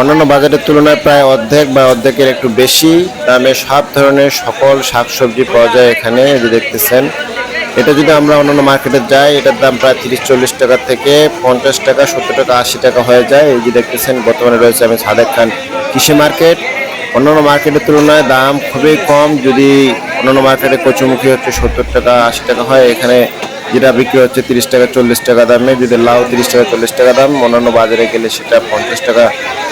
অন্যান্য বাজারের তুলনায় প্রায় অর্ধেক বা অর্ধেকের একটু বেশি দামে সব ধরনের সকল শাকসবজি পাওয়া যায় এখানে যে দেখতেছেন। এটা যদি আমরা অন্যান্য মার্কেটে যাই, এটার দাম প্রায় তিরিশ, চল্লিশ টাকা থেকে পঞ্চাশ টাকা, সত্তর টাকা, আশি টাকা হয়ে যায়। এই যে দেখতেছেন, বর্তমানে রয়েছে আমি সাদেক খান কৃষি মার্কেট। অন্যান্য মার্কেটের তুলনায় দাম খুবই কম, যদি অন্যান্য মার্কেটে কচুমুখী হচ্ছে সত্তর টাকা, আশি টাকা হয়, এখানে যেটা বিক্রি হচ্ছে তিরিশ টাকা, চল্লিশ টাকা দামে, যদি লাউ তিরিশ টাকা, চল্লিশ টাকা দাম, অন্যান্য বাজারে গেলে সেটা পঞ্চাশ টাকা,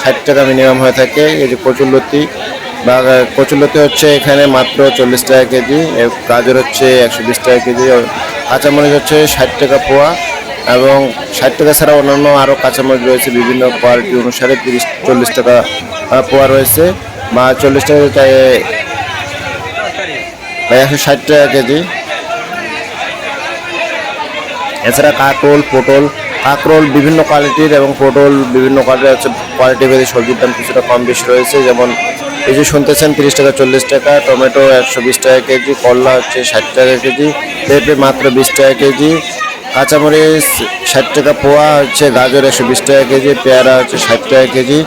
ষাট টাকা মিনিমাম হয়ে থাকে। এই যে কচুরলতি বা কচুরলতি হচ্ছে এখানে মাত্র চল্লিশ টাকা কেজি গাজর হচ্ছে একশো বিশ টাকা কেজি কাঁচামরিচ হচ্ছে ষাট টাকা পোয়া, এবং ষাট টাকা ছাড়া অন্যান্য আরও কাঁচামরিচ রয়েছে, বিভিন্ন কোয়ালিটি অনুসারে তিরিশ, চল্লিশ টাকা পোয়া রয়েছে, বা চল্লিশ টাকা একশো ষাট টাকা কেজি। এছাড়া কাকরোল, পটল, কাকরোল বিভিন্ন কোয়ালিটির এবং পটল বিভিন্ন কোয়ালিটির হচ্ছে কোয়ালিটি ভেদে সবজির দাম কিছুটা কম বেশি রয়েছে। যেমন এই যে শুনতেছেন তিরিশ টাকা, চল্লিশ টাকা, টমেটো একশো বিশ টাকা কেজি, করলা হচ্ছে ষাট টাকা কেজি, পেঁপে মাত্র বিশ টাকা কেজি, কাঁচামরিচ ষাট টাকা, পোয়া হচ্ছে গাজর একশো বিশ টাকা কেজি, পেয়ারা হচ্ছে ষাট টাকা কেজি।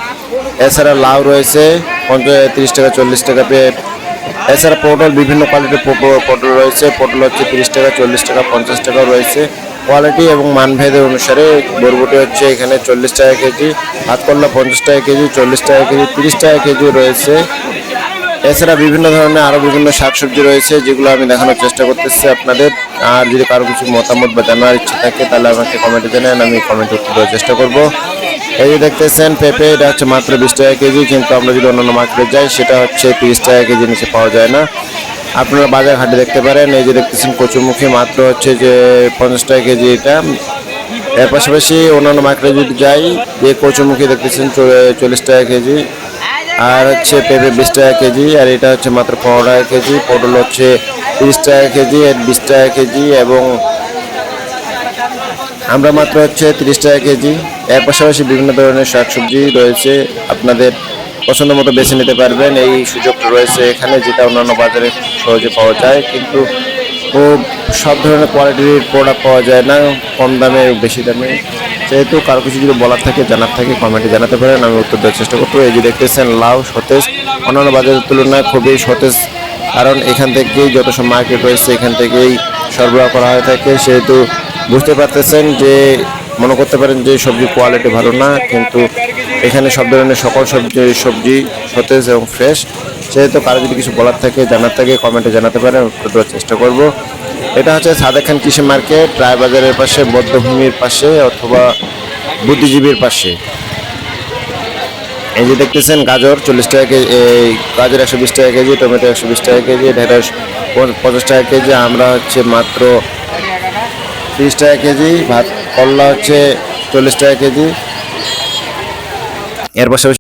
এছাড়া লাউ রয়েছে পঞ্চাশ, তিরিশ টাকা, চল্লিশ টাকা পেয়ে এছাড়া পটল বিভিন্ন কোয়ালিটির পটল রয়েছে। পটল হচ্ছে তিরিশ টাকা, চল্লিশ টাকা, পঞ্চাশ টাকাও রয়েছে। কোয়ালিটি এবং মানভেদের অনুসারে বরবটি হচ্ছে এখানে চল্লিশ টাকা কেজি হাতকল্লা পঞ্চাশ টাকা কেজি, চল্লিশ টাকা কেজি, তিরিশ টাকা কেজি রয়েছে। এছাড়া বিভিন্ন ধরনের আরও বিভিন্ন শাকসবজি রয়েছে, যেগুলো আমি দেখানোর চেষ্টা করতেছি আপনাদের। আর যদি কারও কিছু মতামত বা জানার ইচ্ছে থাকে, তাহলে আমাকে কমেন্টে জানান, আমি কমেন্ট উত্তর দেওয়ার চেষ্টা করব। এই যে দেখতেছেন, পেঁপে, এটা হচ্ছে মাত্র বিশ টাকা কেজি, কিন্তু আমরা যদি অন্যান্য মার্কেটে যাই, সেটা হচ্ছে তিরিশ টাকা কেজি নিচে পাওয়া যায় না। আপনারা বাজার ঘাটে দেখতে পারেন, এই যে দেখতেছেন কচুমুখী, মাত্র হচ্ছে যে পঞ্চাশ টাকা কেজি এটা। এর পাশাপাশি অন্যান্য মার্কেটে যদি যাই, যে কচুমুখী দেখতেছেন, চল- চল্লিশ টাকা কেজি। আর হচ্ছে পেঁপে বিশ টাকা কেজি, আর এটা হচ্ছে মাত্র পনেরো টাকা কেজি। পটল হচ্ছে তিরিশ টাকা কেজি, আর বিশ টাকা কেজি, এবং আমরা মাত্র হচ্ছে তিরিশ টাকা কেজি। এর পাশাপাশি বিভিন্ন ধরনের শাকসবজি রয়েছে। আপনাদের পছন্দ মতো বেছে নিতে পারবেন। এই সুযোগটা রয়েছে এখানে, যেটা অন্যান্য বাজারে সহজে পাওয়া যায়। কিন্তু ও সব ধরনের কোয়ালিটির প্রোডাক্ট পাওয়া যায় না, কম দামে বেশি দামে। যেহেতু কারও কিছু যদি বলার থাকে, জানার থাকে, কমেন্টে জানাতে পারেন, আমি উত্তর দেওয়ার চেষ্টা করব। এই যে দেখতেছেন, লাউ, সতেজ। অন্যান্য বাজারের তুলনায় খুবই সতেজ, কারণ এখান থেকেই যত সব মার্কেট রয়েছে, এখান থেকেই সরবরাহ করা হয়ে থাকে। সেহেতু বুঝতে পারতেছেন যে, মনে করতে পারেন যে সবজির কোয়ালিটি ভালো না, কিন্তু এখানে সব ধরনের সকল সবজি সবজি, সতেজ এবং ফ্রেশ সেহেতু কারও যদি কিছু বলার থাকে, জানার থাকে কমেন্টে জানাতে পারেন উত্তর দেওয়ার চেষ্টা করব। এটা হচ্ছে সাদেক খান কৃষি মার্কেট, রায়বাজারের পাশে বদ্ধভূমির পাশে অথবা বুদ্ধিজীবীর পাশে। এই যে দেখতেছেন গাজর, চল্লিশ টাকা কেজি, এই গাজর একশো বিশ টাকা কেজি, টমেটো একশো বিশ টাকা কেজি, ঢেঁড়স পঞ্চাশ টাকা কেজি, আমরা হচ্ছে মাত্র তিরিশ টাকা কেজি, ভাত, করলা হচ্ছে চল্লিশ টাকা কেজি। এর পাশাপাশি